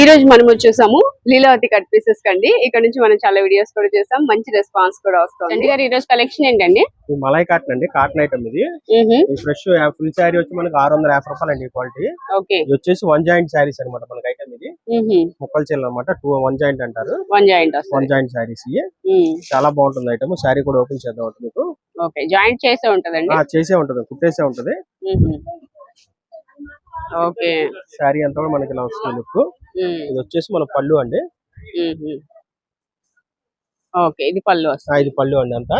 ఈ రోజు మనం వచ్చేసాము లీలావతి కట్ పీసెస్ కండి ఇక్కడ నుంచి మనం చాలా వీడియోస్ కూడా చేసాం. మంచి రెస్పాన్స్ కూడా వస్తుంది. గారు ఈ రోజు కలెక్షన్ ఏంటండి? ఇది మలై కాటన్ అండి. కాటన్ ఐటమ్ ఇది. ఫ్రెష్ ఫుల్ శారీ వచ్చి మనకి ఆరు వందల యాభై రూపాయలు అండి క్వాలిటీ ఓకే. ఇది వచ్చేసి వన్ జాయింట్ శారీస్ అనమాట మనకి ఐటమ్ ఇది. ముక్కల చీరలు అనమాట టూ వన్ జాయింట్ అంటారు. One joint one joint saris ఇవి. చాలా బాగుంటుంది ఐటమ్ శారీ కూడా ఓపెన్ చేద్దాం అంటే మీకు. ఓకే. జాయింట్ చేసే ఉంటదండి? ఆ, చేసే ఉంటది. కుట్టేసే ఉంటది. ఓకే. శారీ అంతా కూడా మనకి ఇలా వస్తుంది లుక్. ఇది వచ్చేసి మన పళ్ళు అండి. ఓకే ఇది పళ్ళు వస్తుంది. ఇది పళ్ళు అండి అంతా.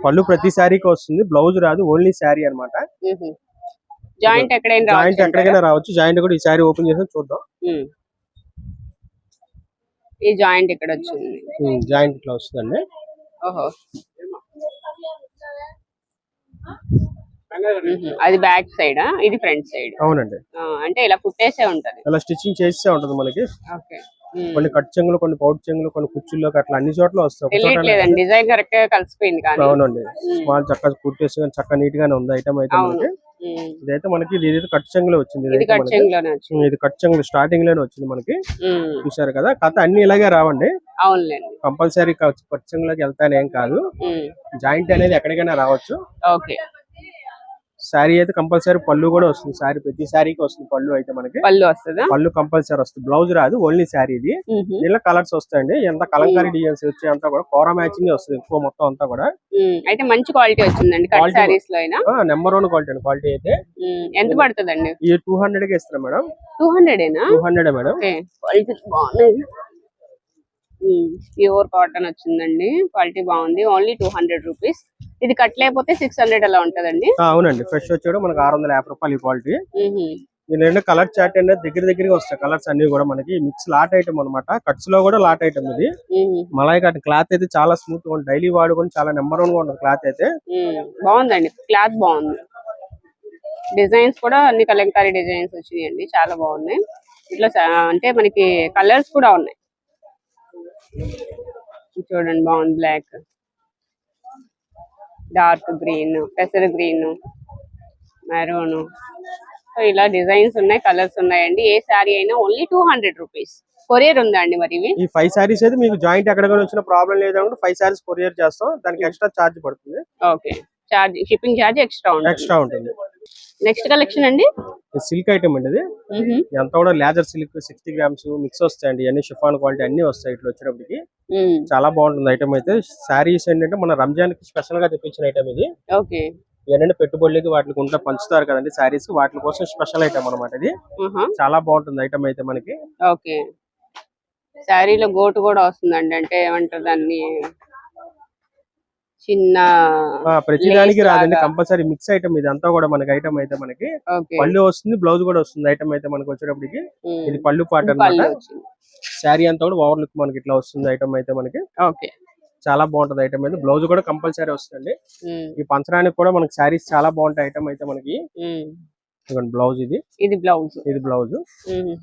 పళ్ళు ప్రతి శారీకి వస్తుంది బ్లౌజ్ రాదు ఓన్లీ శారీ అనమాట జాయింట్ ఎక్కడైనా జాయింట్ ఎక్కడికైనా రావచ్చు జాయింట్ కూడా ఈ శారీ ఓపెన్ చేసి చూద్దాం. ఈ జాయింట్ ఇక్కడ వచ్చింది. జాయింట్ ఇట్లా వస్తుందండి. ఓహో. అది బ్యాక్ సైడ్? ఇది ఫ్రంట్ సైడ్. అవునండి. అంటే ఇలా కుట్టేసే ఉంటది. ఇలా స్టిచ్చింగ్ చేసే ఉంటది మనకి. కొన్ని కట్ చెంగులు కొన్ని పౌట్ చెంగులు కొన్ని కుర్చీల్లోకి అట్లా అన్ని చోట్ల వస్తాయి. డిజైన్ కరెక్ట్గా కలిసిపోయింది అవునండి. స్మాల్ చక్కగా కుట్టేసి చక్కగా నీట్ గానే ఉంది ఐటమ్ అయితే మనకి. మ్మ్. ఇదైతే మనకి ఇది కట్ చెంగులో వచ్చింది ఇది కట్ చెంగులు స్టార్టింగ్లోనే వచ్చింది మనకి. చూసారు కదా? కథ అన్ని ఇలాగే రావండి. కంపల్సరీ కట్ చెంగులోకి వెళ్తానే ఏం కాదు. జాయింట్ అనేది ఎక్కడికైనా రావచ్చు. ఓకే. శారీ అయితే కంపల్సరీ పళ్ళు కూడా వస్తుంది. శారీ ప్రతి శారీకి వస్తుంది పళ్ళు అయితే మనకి. పళ్ళు వస్తుందా? పళ్ళు కంపల్సరీ వస్తుంది. బ్లౌజ్ రాదు ఓన్లీ శారీ ఇది. దీనిలో కలర్స్ వస్తాయండి. ఎంత కలంకారీ డిజైన్స్ వచ్చే అంతా కూడా కోర మ్యాచింగ్ వస్తుంది ఎక్కువ మొత్తం అంతా కూడా. అయితే మంచి క్వాలిటీ వచ్చిందండి సారీస్లో అయినా? నెంబర్ వన్ క్వాలిటీ అండి క్వాలిటీ అయితే. ఎంత పడుతుందండి? ఈ టూ హండ్రెడ్కి ఇస్తున్నాం madam. Two hundred two hundred madam. Quality బాగున్నాయి ప్యూర్ కాటన్ వచ్చిందండి. క్వాలిటీ బాగుంది. Only two hundred rupees. ఇది కట్ లేకపోతే సిక్స్ హండ్రెడ్ అలా ఉంటదండి. అవునండి. ఫ్రెష్ వచ్చి కూడా మనకి ఆరు వందల యాభై రూపాయలు ఈ క్వాలిటీ. దీని కలర్ చార్ట్ అనేది దగ్గర దగ్గరగా వస్తాయి. కలర్స్ అన్ని కూడా మనకి మిక్స్ లాట్ ఐటమ్ అనమాట కట్స్లో కూడా లాట్ ఐటమ్ ఇది. మలాయ్ కాటన్ క్లాత్ అయితే చాలా స్మూత్గా డైలీ వాడుకొని చాలా నెంబర్ వన్గా ఉంటుంది క్లాత్ అయితే. బాగుందండి. క్లాత్ బాగుంది. డిజైన్స్ కూడా అన్ని కలంకారీ డిజైన్స్ వచ్చినాయండి. చాలా బాగున్నాయి. ఇట్లా అంటే మనకి కలర్స్ కూడా ఉన్నాయి. చూడండి బాగుంది బ్లాక్ డార్క్ గ్రీన్ పెసర గ్రీన్ మెరూన్. సో ఇలా డిజైన్స్ ఉన్నాయి కలర్స్ ఉన్నాయండి. ఏ శారీ అయినా only two hundred rupees. Courier ఉందా అండి మరి ఇవి. ఈ ఫైవ్ సారీస్ అయితే మీకు జాయింట్ ఎక్కడ వచ్చిన ప్రాబ్లం లేదంటే ఫైవ్ సారీస్ కొరియర్ చేస్తాం. దానికి ఎక్స్ట్రా చార్జ్ పడుతుంది. Okay. Charge shipping charge extra ఉంటుంది. ఎక్స్ట్రా ఉంటుంది. నెక్స్ట్ కలెక్షన్ అండి? సిల్క్ ఐటమ్ అండి ఇది. ఎంత కూడా laser silk sixty grams mix వస్తాయండి. అన్ని షిఫాన్ క్వాలిటీ అన్ని వస్తాయి ఇట్లా వచ్చేటప్పటికి. మ్మ్. చాలా బాగుంటుంది ఐటమ్ అయితే. శారీస్ ఏంటంటే మన రంజాన్కి స్పెషల్గా తెప్పించిన ఐటమ్ ఇది. ఓకే. ఏంటంటే పెట్టుబడులకి వాటికి ఉంటే పంచుతారు కదండి. శారీస్ వాటి కోసం స్పెషల్ ఐటమ్ అనమాట ఇది. చాలా బాగుంటుంది ఐటమ్ అయితే మనకి. ఓకే. శారీలో గోటు కూడా వస్తుందండి. అంటే ఏమంటారు దాన్ని? చిన్న ప్రతిదానికి రాదండి. కంపల్సరీ మిక్స్ ఐటమ్ ఇది. అంతా కూడా మనకి ఐటమ్ అయితే మనకి పళ్ళు వస్తుంది బ్లౌజ్ కూడా వస్తుంది ఐటమ్ అయితే మనకి వచ్చేటప్పటికి. ఇది పళ్ళు పాట అనమాట శారీ అంతా కూడా ఓవర్ లుక్ మనకి ఇట్లా వస్తుంది ఐటమ్ అయితే మనకి. ఓకే. చాలా బాగుంటుంది ఐటమ్ అయితే. బ్లౌజ్ కూడా కంపల్సరీ వస్తుంది. ఈ పంచడానికి కూడా మనకి శారీస్ చాలా బాగుంటాయి ఐటమ్ అయితే మనకి. బ్లౌజ్ ఇది. ఇది బ్లౌజ్. ఇది బ్లౌజ్.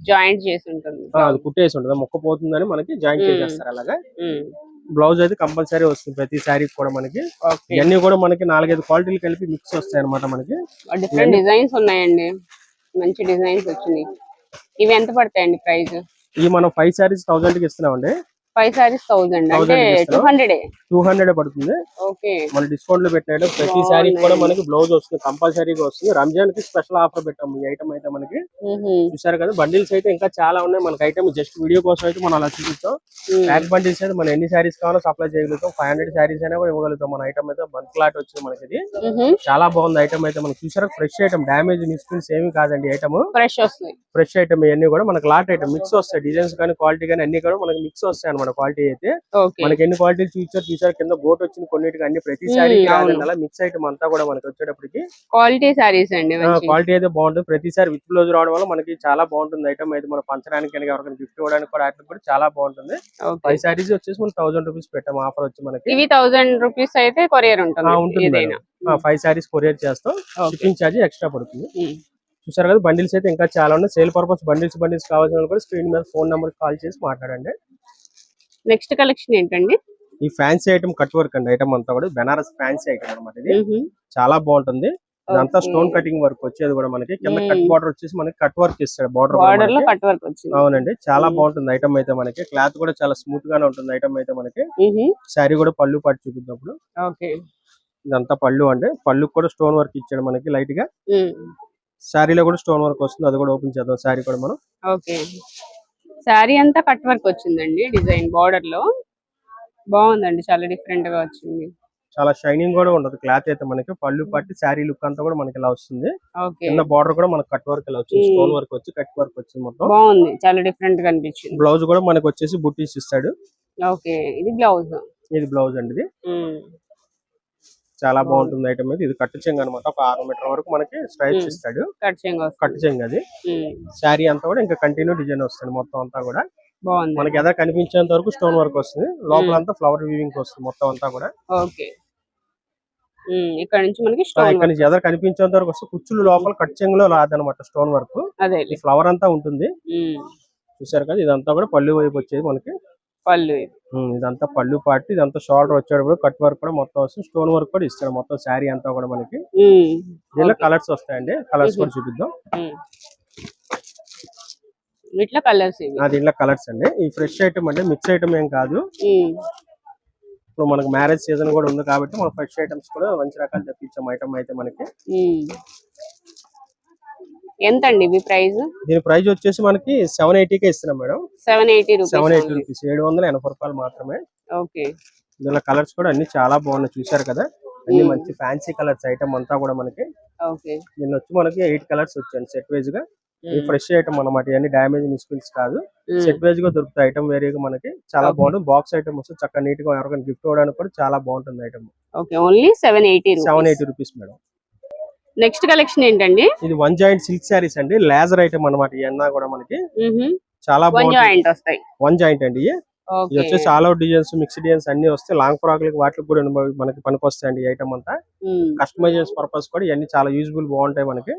జాయింట్ చేసి ఉంటుంది. అది కుట్టేసి ఉంటుంది. మొక్క పోతుందని మనకి జాయింట్. చేసేస్తారు అలాగా. బ్లౌజ్ అయితే కంపల్సరీ వస్తుంది ప్రతి శారీకి కూడా మనకి. ఇవన్నీ కూడా మనకి నాలుగైదు క్వాలిటీలు కలిపి మిక్స్ వస్తాయి అనమాట మనకి డిఫరెంట్ డిజైన్స్ ఉన్నాయండి. మంచి డిజైన్స్ వచ్చినాయి. ఇవి ఎంత పడతాయండి ప్రైస్? ఇవి మనం ఫైవ్ శారీస్ థౌసండ్కి ఇస్తున్నామండి. ఫైవ్ సారీస్ థౌసండ్ అంటే 1000 కి టూ? హండ్రెడ్ టూ హండ్రెడ్ పడుతుంది. ఓకే. మన డిస్కౌంట్లో పెట్టాడు ప్రతి. శారీ కూడా మనకి బ్లౌజ్ వస్తుంది కంపల్సరీగా వస్తుంది. రంజాన్కి స్పెషల్ ఆఫర్ పెట్టాము ఈ ఐటమ్ అయితే మనకి. చూసారు కదా బండిల్స్ అయితే ఇంకా చాలా ఉన్నాయి. మనకి ఐటమ్ జస్ట్ వీడియో కోసం అయితే మనం అలా చూపించాం. మ్మ్. ప్యాక్ బండిల్స్ అయితే మనం ఎన్ని శారీస్ కావాలో సప్లై చేయగలుగుతాం. ఫైవ్ హండ్రెడ్ శారీస్ అయినా కూడా ఇవ్వగలుగుతాం. మన ఐటమ్ అయితే బంక్ లాట్ వచ్చింది మనకి ఇది. చాలా బాగుంది ఐటమ్ అయితే మనకి. చూసారా ఫ్రెష్ ఐటమ్ డ్యామేజ్ మిస్ప్రింట్స్ ఏమి కాదండి ఐటమ్ ఫ్రెష్ వస్తుంది. ఫ్రెష్ ఐటమ్ ఇవన్నీ కూడా మనకి లాట్ ఐటమ్ మిక్స్ వస్తాయి. డిజైన్స్ కానీ క్వాలిటీ కానీ అన్ని కూడా మనకి మిక్స్ వస్తాయి అనమాట క్వాలిటీ అయితే మనకి ఎన్ని క్వాలిటీలు చూసారు చూసారు కింద బోట్ వచ్చింది కొన్నిటికి అన్ని ప్రతి. అలా మిక్స్ ఐటమ్ అంతా కూడా మనకి వచ్చేటప్పటికి క్వాలిటీ సారీస్ అండి క్వాలిటీ అయితే బాగుంటుంది. ప్రతిసారి విత్ బ్లౌజ్ రావడం వల్ల మనకి చాలా బాగుంటుంది. ఐటమ్ అయితే మనం పంచడానికి కానీ ఎవరికైనా గిఫ్ట్ ఇవ్వడానికి కూడా వాటికి కూడా చాలా బాగుంటుంది. ఫైవ్ శారీస్ వచ్చేసి మనం థౌసండ్ రూపీస్ పెట్టాం ఆఫర్ వచ్చి మనకి. ఇవి థౌసండ్ రూపీస్ అయితే కొరియర్ ఉంటుంది ఫైవ్ శారీస్ కొరియర్ చేస్తాం. షిప్పింగ్ ఛార్జ్ ఎక్స్ట్రా పడుతుంది. చూసారు కదా బండిల్స్ అయితే ఇంకా చాలా ఉన్నాయి. సేల్ పర్పస్ బండిల్స్ బండిల్స్ కావాల్సిన వాళ్ళు కూడా స్క్రీన్ మీద ఫోన్ నెంబర్ కాల్ చేసి మాట్లాడండి. నెక్స్ట్ కలెక్షన్ ఏంటండి? ఈ ఫ్యాన్సీ ఐటమ్ కట్ వర్క్ అండి. ఐటమ్ అంతా కూడా బెనారస్ ఫ్యాన్సీ ఐటమ్ అనమాట ఇది. చాలా బాగుంటుంది. ఇదంతా. స్టోన్ కటింగ్ వర్క్ వచ్చేది కూడా మనకి. కింద. కట్ బార్డర్ వచ్చేసి మనకి కట్ వర్క్ ఇస్తాడు. బార్డర్ బార్డర్లో కట్ వర్క్ వచ్చింది. అవునండి. చాలా. బాగుంటుంది ఐటమ్ అయితే మనకి. క్లాత్ కూడా చాలా స్మూత్ గానే ఉంటుంది ఐటమ్ అయితే మనకి. శారీ కూడా పళ్ళు పట్టు చూపిద్దాం ఓకే. ఇదంతా పళ్ళు అంటే పళ్ళు కూడా స్టోన్ వర్క్ ఇచ్చాడు మనకి లైట్గా. శారీలో కూడా స్టోన్ వర్క్ వస్తుంది. అది కూడా ఓపెన్ చేద్దాం శారీ కూడా మనం. ఓకే. శారీ అంతా కట్ వర్క్ వచ్చిందండి డిజైన్ బార్డర్లో. బాగుందండి చాలా డిఫరెంట్గా వచ్చింది. చాలా షైనింగ్ కూడా ఉండదు క్లాత్ అయితే మనకి. పళ్ళు పట్టి శారీ లుక్ అంతా కూడా మనకి ఇలా వస్తుంది. కింద బార్డర్ కూడా మనకి కట్ వర్క్ ఇలా వచ్చింది. Hmm. స్టోన్ వర్క్ వచ్చి కట్ వర్క్ వచ్చింది మొత్తం. బాగుంది చాలా డిఫరెంట్గా అనిపించింది. బ్లౌజ్ కూడా మనకి వచ్చేసి బుట్టీస్ ఇస్తాడు. ఓకే ఇది బ్లౌజ్ ఇది బ్లౌజ్ అండి ఇది. చాలా బాగుంటుంది ఐటమ్ ఇది ఇది కట్టు చెంగు అనమాట ఒక ఆరు మీటర్ వరకు మనకి స్ట్రైప్స్. ఇస్తాడు. కట్టు చెంగు అది. శారీ అంతా కూడా ఇంకా కంటిన్యూ డిజైన్ వస్తుంది మొత్తం అంతా కూడా. బాగుంది. మనకి ఎదా కనిపించేంత వరకు స్టోన్ వర్క్ వస్తుంది. లోపల అంతా ఫ్లవర్ వీవింగ్ వస్తుంది మొత్తం అంతా కూడా. ఓకే. ఇక్కడ నుంచి మనకి ఇక్కడ నుంచి ఎదర కనిపించేంత వరకు వస్తే కుచ్చులు లోపల కట్ చెంగులో రాదనమాట స్టోన్ వర్క్ అదే ఫ్లవర్ అంతా ఉంటుంది. చూసారు కదా ఇదంతా కూడా పళ్ళు వైపు వచ్చేది మనకి. పళ్ళు ఇది. ఇదంతా పళ్ళు పాటి ఇదంతా షోల్డర్ వచ్చేటప్పుడు కట్ వర్క్ కూడా మొత్తం వస్తుంది స్టోన్ వర్క్ కూడా ఇస్తారు మొత్తం శారీ అంతా కూడా మనకి దీనిలో. కలర్స్ వస్తాయండి కలర్స్. కూడా చూపిద్దాం. ఇట్లా కలర్స్ దీంట్లో కలర్స్ అండి ఈ ఫ్రెష్ ఐటమ్ అంటే మిక్స్ ఐటమ్ ఏం కాదు ఇప్పుడు మనకి మ్యారేజ్ సీజన్ కూడా ఉంది కాబట్టి మనం ఫ్రెష్ ఐటమ్స్ కూడా మంచి రకాలు తెప్పించాం ఐటమ్ అయితే మనకి. ఎంత అండి ఇవి ప్రైస్? దీని ప్రైస్ వచ్చేసి మనకి సెవెన్ ఎయిటీకే ఇస్తున్నాం madam. Seven eighty seven eighty rupees. ఏడు వందల ఎనభై రూపాయలు మాత్రమే. ఓకే. దీనిలో కలర్స్ కూడా అన్ని చాలా బాగున్నాయి. చూశారు కదా? అన్ని. మంచి ఫ్యాన్సీ కలర్స్ ఐటమ్ అంతా కూడా మనకి. ఓకే. దీనిలో వచ్చి మనకి ఎయిట్ కలర్స్ వచ్చాయి సెట్ వైజ్గా. ఇది ఫ్రెష్ ఐటమ్ అన్నమాట. ఇవన్నీ డ్యామేజ్ మిస్పిల్స్ కాదు. సెట్ వైజ్గా దొరుకుతాయి. ఐటమ్ వేరేగా మనకి చాలా. బాగుంటుంది. బాక్స్ ఐటమ్ వస్తే చక్కగా నీట్గా ఎవరికైనా గిఫ్ట్ ఇవ్వడానికి కూడా చాలా బాగుంటుంది item. Okay. Only seven eighty seven eighty rupees madam. Next collection ఏంటండి? ఇది వన్ జాయింట్ సిల్క్ శారీస్ అండి. లేజర్ ఐటమ్ అన్నమాట. ఇవన్నా కూడా మనకి చాలా వన్ జాయింట్ వస్తాయి. వన్ జాయింట్ అండి. ఇది వచ్చేసి all out designs mix designs అన్ని వస్తాయి లాంగ్ ఫ్రాక్లకి వాటికి కూడా మనకి పనికి వస్తాయండి ఈ ఐటమ్ అంతా. కస్టమైజేషన్ పర్పస్ కూడా ఇవన్నీ చాలా యూజ్ఫుల్ బాగుంటాయి మనకి.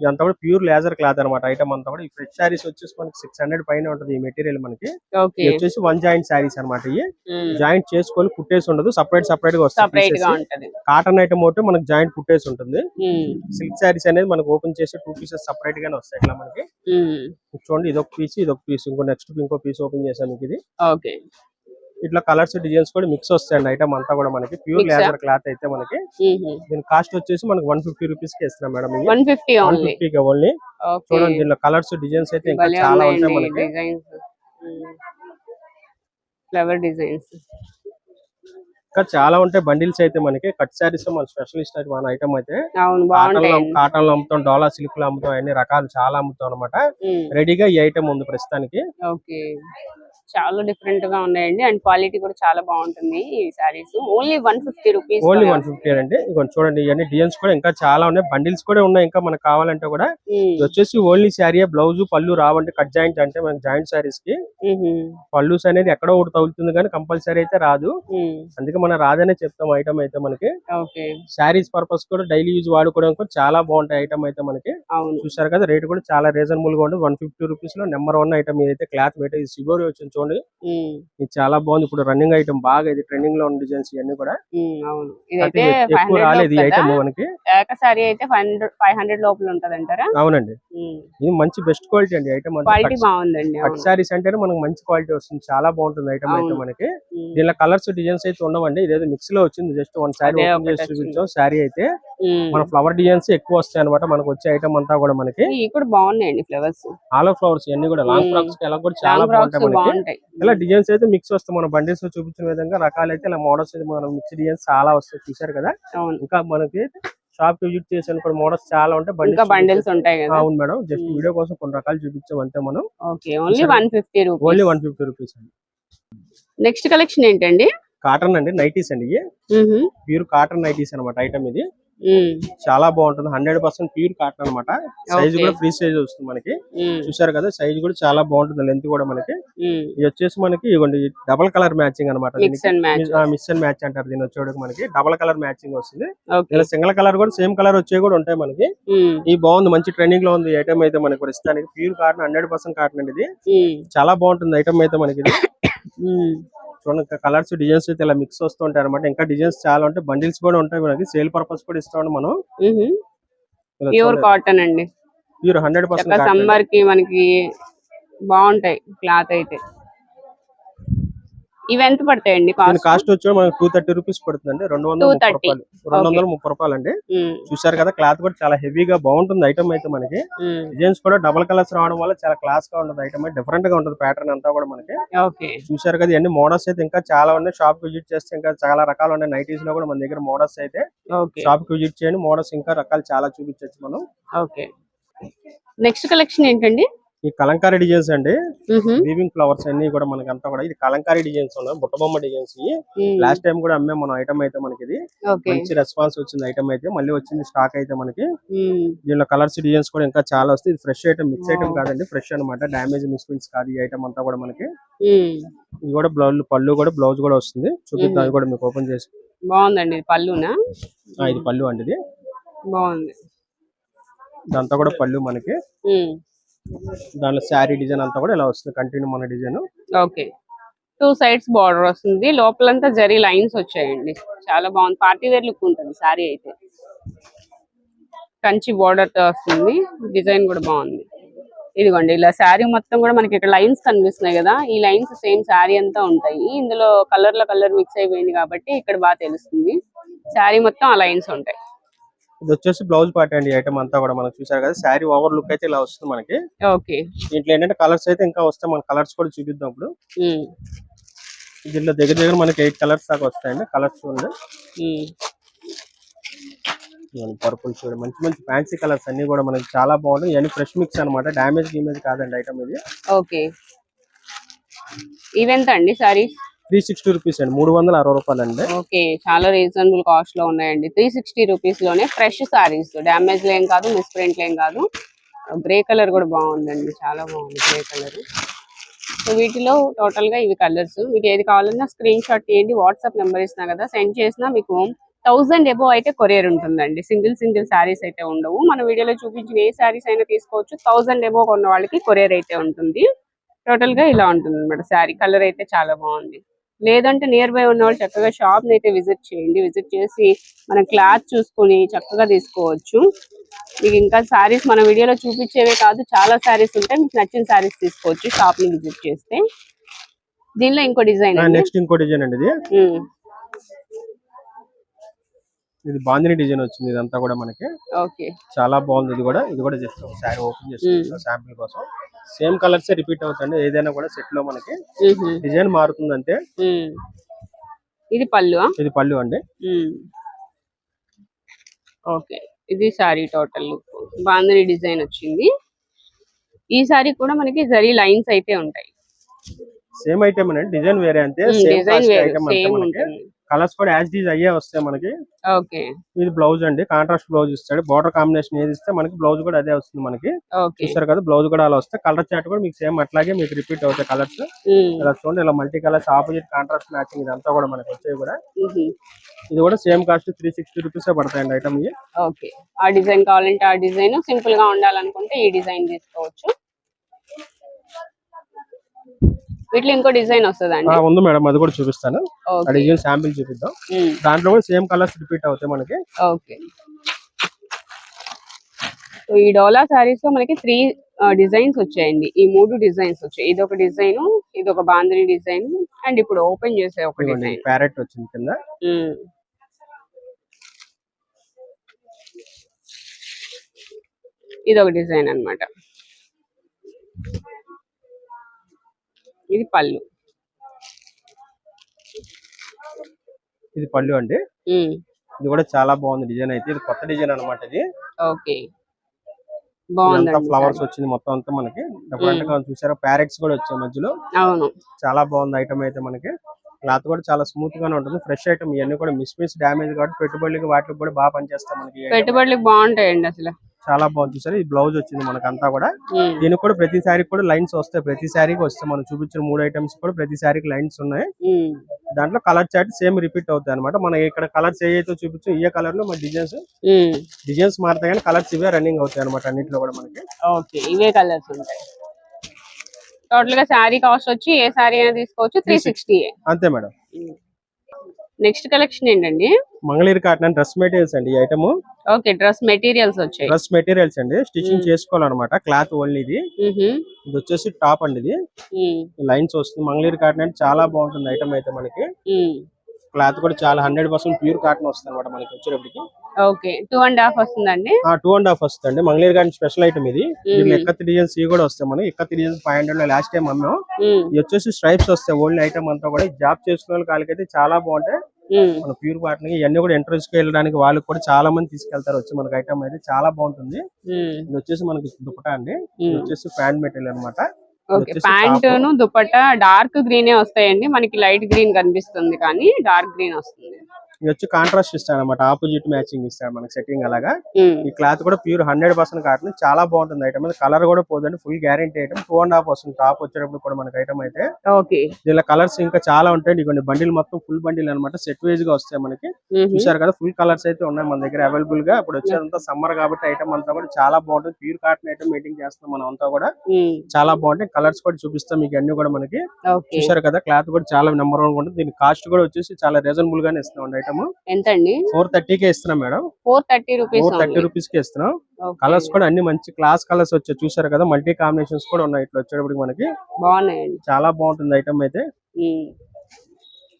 ఇదంతా కూడా ప్యూర్ లేజర్ క్లాత్ అనమాట ఐటమ్ అంతా కూడా. ఈ ఫ్రెష్ శారీస్ వచ్చేసి మనకి సిక్స్ హండ్రెడ్ పైన ఉంటుంది ఈ మెటీరియల్ మనకి. వచ్చేసి వన్ జాయింట్ శారీస్ అనమాట ఇవి. జాయింట్ చేసుకొని కుట్టేసి ఉండదు సపరేట్ సపరేట్గా ఉంటది. కాటన్ ఐటమ్ ఒకటి మనకి జాయింట్ కుట్టేసి ఉంటుంది. సిల్క్ శారీస్ అనేది మనకి ఓపెన్ చేసి టూ పీసెస్ సపరేట్ గానే వస్తాయి ఇట్లా మనకి. చూడండి ఇదొక పీస్ ఇదొక పీస్. ఇంకో నెక్స్ట్ ఇంకో పీస్ ఓపెన్ చేసాం మీకు ఇది. ఓకే. ఇట్లా కలర్స్ డిజైన్స్ కూడా మిక్స్ వస్తాయండి ఐటమ్ అంతా కూడా మనకి. ప్యూర్? లేజర్ క్లాత్ అయితే మనకి. దీని కాస్ట్ వచ్చేసి మనకి వన్ ఫిఫ్టీ రూపీస్కి ఇస్తున్నాం మేడం వన్ ఫిఫ్టీ ఓన్లీ చూడండి దీనిలో కలర్స్ డిజైన్స్ అయితే ఇంకా చాలా ఉంటాయి మనకి. ఫ్లవర్ డిజైన్స్ ఇంకా చాలా ఉంటాయి బండిల్స్ అయితే మనకి. కట్ శారీస్ మన స్పెషలిస్ట్ మన ఐటమ్ అయితే. కాటన్లో అమ్ముతాం డోలా సిల్క్లో అమ్ముతాం అన్ని రకాలు చాలా అమ్ముతాం అనమాట రెడీగా ఈ ఐటమ్ ఉంది ప్రస్తుతానికి. చాలా డిఫరెంట్గా ఉన్నాయండి. అండ్ క్వాలిటీ కూడా చాలా బాగుంటుంది ఈ saris only one fifty rupees only one fifty అండి. ఇదిగోండి చూడండి ఇవన్నీ డిజైన్స్ కూడా ఇంకా చాలా ఉన్నాయి. బండిల్స్ కూడా ఉన్నాయి. ఇంకా మనకు కావాలంటే కూడా ఇది వచ్చేసి ఓన్లీ శారీ బ్లౌజ్ పళ్ళు రావంటే కట్ జాయింట్ అంటే మనకి జాయింట్ శారీస్కి. పళ్ళుస్ అనేది ఎక్కడో ఒకటి తగులుతుంది కానీ కంపల్సరీ అయితే రాదు. అందుకే మనం రాదనే చెప్తాం ఐటమ్ అయితే మనకి. శారీస్ పర్పస్ కూడా డైలీ యూజ్ వాడుకోవడానికి చాలా బాగుంటాయి ఐటమ్ అయితే మనకి. చూసారు కదా రేట్ కూడా చాలా రీజనబుల్గా ఉంటుంది వన్ ఫిఫ్టీ రూపీస్లో నెంబర్ వన్ ఐటమ్ ఏదైతే క్లాత్ ఇది సిగోరి వచ్చింది చూడండి. ఇది చాలా బాగుంది. ఇప్పుడు రన్నింగ్ ఐటమ్ బాగా ఇది ట్రెండింగ్లో ఉన్న డిజైన్స్ ఇవన్నీ కూడా. అవును. అంటే ఇదైతే ఎక్కువ రాలేదు ఈ ఐటమ్ మనకి. ఏక సారీ అయితే ఫైవ్ హండ్రెడ్ లోపల ఉంటది అంటారా? అవునండి. ఇది మంచి బెస్ట్ క్వాలిటీ అండి ఐటమ్ క్వాలిటీ బాగుందండి కట్. శారీస్ అంటేనే మనకు మంచి క్వాలిటీ వస్తుంది. చాలా బాగుంటుంది ఐటమ్ అయితే. మనకి. దీనిలో కలర్స్ డిజైన్స్ అయితే ఉండవండి. ఇదేదో మిక్స్లో వచ్చింది. జస్ట్ వన్ అదే ఓపెన్ చేసి చూపించాం. శారీ అయితే. మన ఫ్లవర్ డిజైన్స్ ఎక్కువ వస్తాయి అనమాట మనకు వచ్చే ఐటమ్ అంతా కూడా మనకి. కూడా బాగున్నాయండి ఫ్లవర్స్. ఆల్ ఫ్లవర్స్ ఇవన్నీ కూడా లాంగ్. ఫ్రాక్స్ ఎలా కూడా చాలా బాగుంటాయి మనకి. ఇలా డిజైన్స్ అయితే మిక్స్ వస్తాయి. మన బండిల్స్లో చూపించిన విధంగా రకాలైతే ఇలా మోడల్స్ అయితే మనం మిక్స్ డిజైన్స్ చాలా వస్తాయి. చూసారు కదా? ఇంకా మనకి షాప్ విజిట్ చేసిన కూడా మోడల్స్ చాలా ఉంటాయి. ఇంకా బండిల్స్. ఉంటాయి కదా? అవును మేడం. జస్ట్. వీడియో కోసం కొన్ని రకాలు చూపించాం. అంతే మనం. Okay. Only? One fifty only rupees one fifty rupees అండి. నెక్స్ట్ కలెక్షన్ ఏంటండి? కాటన్ అండి. నైటీస్ అండి. ప్యూర్ కాటన్ నైటీస్ అనమాట ఐటమ్ ఇది. చాలా బాగుంటుంది. హండ్రెడ్ పర్సెంట్ ప్యూర్ కాటన్ అనమాట సైజ్. కూడా ఫ్రీ సైజ్ వస్తుంది మనకి. చూసారు కదా సైజ్ కూడా చాలా బాగుంటుంది. లెంత్ కూడా మనకి. ఇది వచ్చేసి మనకి ఇవ్వండి డబల్ కలర్ మ్యాచింగ్ అనమాట mix and match miss and match అంటారు దీని వచ్చేవాడికి మనకి. డబల్ కలర్ మ్యాచింగ్ వస్తుంది. ఇలా సింగిల్ కలర్ కూడా సేమ్ కలర్ వచ్చే కూడా ఉంటాయి మనకి. ఈ బాగుంది మంచి ట్రెండింగ్లో ఉంది ఐటమ్ అయితే మనకి ప్రస్తుతానికి. Pure cotton hundred percent cotton అండి ఇది. చాలా బాగుంటుంది ఐటమ్ అయితే మనకి. చూడండి కలర్స్ డిజైన్స్ అయితే ఇలా మిక్స్ వస్తుంటాయి అనమాట ఇంకా డిజైన్స్ చాలా ఉంటాయి. బండిల్స్ కూడా ఉంటాయి మనకి. సేల్ పర్పస్ కూడా ఇస్తాం మనం. ప్యూర్ కాటన్ అండి. ప్యూర్ హండ్రెడ్ పర్సెంట్ సమ్మర్కి మనకి బాగుంటాయి క్లాత్ అయితే. ఇవి ఎంత పడతాయండి కాస్ట్ కాస్ట్ వచ్చి మనకి టూ థర్టీ రూపీస్ పడుతుందండి. రెండు వందల ముప్పై 230. రూపాయలు. రెండు వందల ముప్పై రూపాయలు అండి. చూసారు కదా క్లాత్ కూడా చాలా హెవీగా బాగుంటుంది ఐటమ్ అయితే మనకి. డిజైన్స్ కూడా డబల్ కలర్స్ రావడం వల్ల చాలా క్లాస్గా ఉంటుంది ఐటమ్ డిఫరెంట్గా ఉంటుంది ప్యాటర్న్ అంతా కూడా మనకి. ఓకే చూసారు కదా ఇవన్నీ మోడల్స్ అయితే ఇంకా చాలా ఉన్నాయి. షాప్ విజిట్ చేస్తే ఇంకా చాలా రకాలు ఉన్నాయి. నైటీస్లో కూడా మన దగ్గర మోడల్స్ అయితే. ఓకే షాప్కి విజిట్ చేయండి. మోడల్స్ ఇంకా రకాలు చాలా చూపించవచ్చు మనం. ఓకే నెక్స్ట్ కలెక్షన్ ఏంటండి? ఈ కలంకారీ డిజైన్స్ అండి. వీవింగ్ ఫ్లవర్స్ అన్ని కూడా మనకి అంతా కూడా ఇది కలంకారీ డిజైన్స్ ఉన్నాయి. బుట్టబొమ్మ డిజైన్స్. లాస్ట్ టైం కూడా అమ్మే మన ఐటమ్ అయితే మనకి ఇది మంచి రెస్పాన్స్ వచ్చింది ఐటమ్ అయితే. మళ్ళీ వచ్చింది స్టాక్ అయితే మనకి. దీనిలో కలర్స్ డిజైన్స్ కూడా ఇంకా చాలా వస్తాయి. ఇది ఫ్రెష్ ఐటమ్ మిక్స్ ఐటమ్. కాదండి. ఫ్రెష్ అన్నమాట. డామేజ్ మిస్ప్రింట్స్ కాదు ఈ ఐటమ్ అంతా కూడా మనకి. ఇది కూడా బ్లౌజ్ పళ్ళు కూడా బ్లౌజ్ కూడా వస్తుంది. చూపిద్దాం అది కూడా మీకు ఓపెన్ చేసి. బాగుందండి. ఇది పళ్ళునా? ఇది పళ్ళు అండి ఇది. బాగుంది. ఇదంతా కూడా పళ్ళు మనకి. మ్మ్. దానిలో శారీ డిజైన్ అంతా కూడా ఇలా వస్తుంది కంటిన్యూ మన design. Okay. Two sides border వస్తుంది లోపలంతా జరీ లైన్స్ వచ్చాయండి. చాలా బాగుంది. పార్టీ వేర్ లుక్ ఉంటుంది సారీ అయితే. కంచి బార్డర్ వస్తుంది డిజైన్ కూడా బాగుంది. ఇదిగోండి ఇలా శారీ మొత్తం కూడా మనకి ఇక్కడ లైన్స్ కనిపిస్తున్నాయి కదా ఈ లైన్స్ సేమ్ శారీ అంతా ఉంటాయి. ఇందులో కలర్లో కలర్ మిక్స్ అయిపోయింది కాబట్టి ఇక్కడ బాగా తెలుస్తుంది. శారీ మొత్తం ఆ లైన్స్ ఉంటాయి. ఇది వచ్చేసి బ్లౌజ్ పార్ట్ అండి ఐటమ్ అంతా కూడా మనం చూసారు కదా శారీ ఓవర్ లుక్ అయితే ఇలా వస్తుంది మనకి. ఓకే. దీంట్లో ఏంటంటే కలర్స్ అయితే ఇంకా వస్తాయి మన కలర్స్ కూడా చూపిద్దాం ఇప్పుడు. దీంట్లో దగ్గర దగ్గర మనకి ఎయిట్ కలర్స్ దాకా వస్తాయండి కలర్స్ ఉమ్, పర్పుల్ చూడండి. మంచి మంచి ఫ్యాన్సీ కలర్స్ అన్ని కూడా మనకి చాలా బాగుంటాయి ఇవన్నీ ఫ్రెష్ మిక్స్ అన్నమాట డామేజ్ గిమేజ్ కాదండి ఐటమ్ ఇది. ఓకే. ఇవెంత అండి సారీస్ త్రీ సిక్స్టీ రూపీస్ అండి మూడు వందల అరవై రూపాయలు అండి ఓకే చాలా రీజనబుల్ కాస్ట్లో ఉన్నాయండి. త్రీ సిక్స్టీ రూపీస్లోనే ఫ్రెష్ సారీస్. డ్యామేజ్ లేం కాదు మిస్ప్రింట్ లేం కాదు. గ్రే కలర్ కూడా బాగుందండి చాలా బాగుంది గ్రే కలర్. సో వీటిలో టోటల్గా ఇవి కలర్స్. మీకు ఏది కావాలన్నా స్క్రీన్ షాట్ తీయండి వాట్సాప్ నెంబర్ ఇస్తున్నా కదా సెండ్ చేసినా మీకు థౌసండ్ ఎబో అయితే కొరియర్ ఉంటుందండి. సింగిల్ సింగిల్ శారీస్ అయితే ఉండవు. మన వీడియోలో చూపించిన ఏ శారీస్ అయినా తీసుకోవచ్చు. థౌసండ్ ఎబో కొన్న వాళ్ళకి కొరియర్ అయితే ఉంటుంది. టోటల్గా ఇలా ఉంటుంది అనమాట శారీ కలర్ అయితే చాలా బాగుంది. లేదంటే నియర్ బై ఉన్న వాళ్ళు చక్కగా షాప్ అయితే విజిట్ చేయండి. విజిట్ చేసి మన క్లాత్ చూసుకొని చక్కగా తీసుకోవచ్చు. మీకు ఇంకా శారీస్ మన వీడియోలో చూపించేవే కాదు చాలా శారీస్ ఉంటాయి. మీకు నచ్చిన శారీస్ తీసుకోవచ్చు షాప్ని విజిట్ చేస్తే. దీనిలో ఇంకో డిజైన్ నెక్స్ట్ ఇంకో డిజైన్ అండి ఇది బాందిని డిజైన్ వచ్చింది ఇదంతా కూడా మనకి. ఓకే. చాలా బాగుంది. ఇది కూడా ఇది కూడా జస్ట్ శారీ ఓపెన్ చేసి శాంపిల్ కోసం. సేమ్ కలర్స్ రిపీట్ అవుతుంది ఏదైనా కూడా సెట్లో మనకి డిజైన్ మారుతుంది అంతే ఇది పళ్ళు ఇది పళ్ళు అండి. ఓకే. ఇది sari total look bandhani design వచ్చింది. ఈ సారీ కూడా మనకి జరీ లైన్స్ అయితే ఉంటాయి. సేమ్ ఐటమ్ అండి. డిజైన్ వేరే అంతే. సేమ్ డిజైన్ వేరు. సేమ్ ఉంటుంది. కలర్స్ కూడా యాజ్ డీజ్ అయ్యే వస్తాయి మనకి. ఓకే. ఇది బ్లౌజ్ అండి. కాంట్రాస్ట్ బ్లౌజ్ ఇస్తాడు. బార్డర్ కాంబినేషన్ ఏది ఇస్తే మనకి బ్లౌజ్ కూడా అదే వస్తుంది మనకి. ఓకే. చూస్తారు కదా బ్లౌజ్ కూడా అలా వస్తే కలర్ చార్ట్ కూడా మీకు సేమ్ అట్లాగే మీకు రిపీట్ అవుతాయి కలర్స్. ఇలా చూడండి ఇలా multi colours opposite contrast matching ఇదంతా కూడా మనకి వచ్చేవి కూడా. ఇది కూడా same cost three sixty rupees పడతాయండి ఐటమ్ ఓకే. ఆ డిజైన్ కావాలంటే ఆ డిజైన్ సింపుల్గా ఉండాలనుకుంటే ఈ డిజైన్ తీసుకోవచ్చు. వీటిలో ఇంకో డిజైన్ వస్తుందండి. ఉంది మేడం అది కూడా చూపిస్తాను. డిజైన్ శాంపిల్ చూపిద్దాం. దాంట్లో కూడా సేమ్ కలర్స్ రిపీట్ అవుతాయి మనకి. ఓకే. సో ఈ డోలా సారీస్లో మనకి త్రీ డిజైన్స్ వచ్చాయండి. ఈ మూడు డిజైన్స్ వచ్చాయి. ఇది ఒక డిజైన్ ఇది ఒక బాందిని డిజైన్ అండ్ ఇప్పుడు ఓపెన్ చేసే ఒక డిజైన్. ప్యారెట్ వచ్చింది కింద. ఇది ఒక డిజైన్ అన్నమాట. ఇది పళ్ళు. ఇది పళ్ళు అండి. ఇది కూడా చాలా బాగుంది డిజైన్ అయితే. ఇది కొత్త డిజైన్ అన్నమాట ఇది. ఓకే. బాగుందండి ఫ్లవర్స్ వచ్చింది మొత్తం అంతా మనకి. డిఫరెంట్గా చూసారా? ప్యారెట్స్ కూడా వచ్చాయి మధ్యలో. అవును. చాలా బాగుంది ఐటమ్ అయితే మనకి. క్లాత్ కూడా చాలా స్మూత్ గానే ఉంటుంది. ఫ్రెష్ ఐటమ్ ఇవన్నీ కూడా మిస్ మిస్ డామేజ్ కాబట్టి పెట్టుబడులకి వాటికి కూడా బాగా పనిచేస్తాయి మనకి. పెట్టుబడులకు బాగుంటాయండి అసలు. చాలా బాగుంది చూసారు? ఈ బ్లౌజ్ వచ్చింది మనకంతా కూడా. దీనికి కూడా ప్రతి శారీకి కూడా లైన్స్ వస్తాయి. ప్రతి శారీకి వస్తాయి. మనం చూపించిన మూడు ఐటమ్స్ కూడా ప్రతి శారీకి లైన్స్ ఉన్నాయి. దాంట్లో కలర్ చార్ట్ సేమ్ రిపీట్ అవుతాయి అనమాట మన ఇక్కడ కలర్స్ ఏవైతే చూపించు ఈ కలర్లో మన డిజైన్స్. డిజైన్స్ మారుతాయి కానీ కలర్స్ ఇవే రన్నింగ్ అవుతాయి అనమాట అన్నింటిలో కూడా మనకి. ఓకే ఇవే కలర్స్ ఉంటాయి. టోటల్గా శారీ కాస్ట్ వచ్చి ఏ శారీ అయినా తీసుకోవచ్చు త్రీ సిక్స్టీ అంతే మేడం. నెక్స్ట్ కలెక్షన్ ఏంటండి మంగళగిరి కాటన్ డ్రెస్ మెటీరియల్స్ అండి ఈ ఐటమ్ ఓకే డ్రెస్ మెటీరియల్స్ వచ్చాయి డ్రెస్ మెటీరియల్స్ అండి స్టిచ్చింగ్ మ్మ్. చేసుకోవాలన్నమాట క్లాత్ ఓన్లీ ఇది. ఇది వచ్చేసి టాప్ అండి ఇది. లైన్స్ వస్తుంది మంగళగిరి కాటన్ అంటే చాలా బాగుంటుంది ఐటమ్ అయితే మనకి. క్లాత్ కూడా చాలా హండ్రెడ్ పర్సెంట్ ప్యూర్ కాటన్ వస్తుంది అనమాట మనకి వచ్చేటప్పటికి. ఓకే. టూ అండ్ హాఫ్ వస్తుందండి? టూ అండ్ హాఫ్ వస్తుంది మంగళగిరి కాటన్ స్పెషల్ ఐటమ్ ఇది. ఎక్కత్ డిజైన్స్ ఇవి కూడా వస్తాయి మనకి. ఎక్కత్ డిజైన్స్ ఫైవ్ హండ్రెడ్లో లాస్ట్ టైం అమ్మాం. మ్మ్. ఇది వచ్చేసి స్ట్రైప్స్ వస్తాయి. ఓన్లీ ఐటమ్ అంతా కూడా. జాబ్ చేసుకునే వాళ్ళకి చాలా బాగుంటాయి. మన ప్యూర్ కాటన్ ఇవన్నీ కూడా ఎంట్రెన్స్కి వెళ్ళడానికి వాళ్ళకి కూడా చాలా మంది తీసుకెళ్తారు వచ్చి మనకి ఐటమ్ అయితే. చాలా బాగుంటుంది. ఇది వచ్చేసి మనకి దుపటా అండి. ఇది. వచ్చేసి ప్యాంట్ మెటీరియల్ అన్నమాట. ఓకే వచ్చేసి ప్యాంట్ top. ను దుపట్టా డార్క్ గ్రీనే వస్తాయండి. మనకి లైట్ గ్రీన్ కనిపిస్తుంది కానీ డార్క్ గ్రీన్ వస్తుంది. ఇది వచ్చి కాంట్రాస్ట్ ఇస్తాడు అనమాట ఆపోజిట్ మ్యాచింగ్ ఇస్తాడు మనకి సెట్టింగ్ అలాగా. ఈ క్లాత్ కూడా ప్యూర్ హండ్రెడ్ పర్సెంట్ కాటన్. చాలా బాగుంటుంది ఐటమ్. కలర్ కూడా పోదండి. Full guarantee item. Two and half వస్తుంది టాప్ వచ్చేటప్పుడు కూడా మనకి ఐటమ్ అయితే. ఓకే. దీనిలో కలర్స్ ఇంకా చాలా ఉంటాయి ఇటువంటి బండిల్ మొత్తం ఫుల్ బండిల్ అన్నమాట సెట్ వైజ్గా వస్తాయి మనకి. చూసారు కదా ఫుల్ కలర్స్ అయితే ఉన్నాయి మన దగ్గర అవైలబుల్గా. ఇప్పుడు వచ్చేదంతా సమ్మర్ కాబట్టి ఐటమ్ అంతా కూడా చాలా బాగుంటుంది. ప్యూర్ కాటన్ ఐటమ్ మీటింగ్ చేస్తాం మనం అంతా కూడా. చాలా బాగుంటాయి. కలర్స్ కూడా చూపిస్తాం మీకు అన్ని కూడా మనకి. చూసారు కదా క్లాత్ కూడా చాలా నెంబర్ వన్ ఉంటుంది. దీని కాస్ట్ కూడా వచ్చేసి చాలా రీజనబుల్ గానే ఇస్తున్నాం ఐటమ్ ఎంత అండి ఫోర్ థర్టీకే ఇస్తున్నాం madam. Four thirty rupees four thirty రూపీస్కి ఇస్తున్నాం. కలర్స్ కూడా అన్ని మంచి క్లాస్ కలర్స్ వచ్చాయి. చూసారు కదా మల్టీ కాంబినేషన్స్ కూడా ఉన్నాయి ఇట్లా వచ్చేటప్పటికి మనకి. బాగున్నాయండి. చాలా బాగుంటుంది ఐటమ్ అయితే.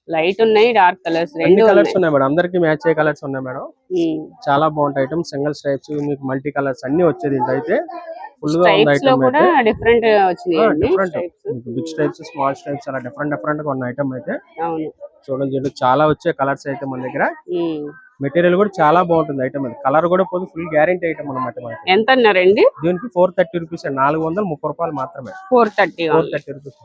లైట్ ఉన్నాయి డార్క్ కలర్స్ రెండు కలర్స్ ఉన్నాయి. మేడం. అందరికి మ్యాచ్ అయ్యే కలర్స్ ఉన్నాయి మేడం. చాలా బాగుంటాయి ఐటమ్ సింగిల్ స్ట్రైప్స్ మీకు మల్టీ కలర్స్ అన్ని వచ్చేది అయితే ఫుల్గా ఉంది item different different big stripes small stripes అలా డిఫరెంట్ డిఫరెంట్గా ఉన్న ఐటమ్ అయితే. అవును. చూడండి చాలా వచ్చే కలర్స్ అయితే మన దగ్గర. మెటీరియల్ కూడా చాలా బాగుంటుంది ఐటమ్ ఇది. కలర్ కూడా పోతే ఫుల్ గ్యారంటీ ఐటమ్ అనమాట మనకి. ఎంత అన్నారండి? దీనికి ఫోర్ థర్టీ రూపీస్ నాలుగు వందల ముప్పై రూపాయలు మాత్రమే. Four thirty four thirty rupees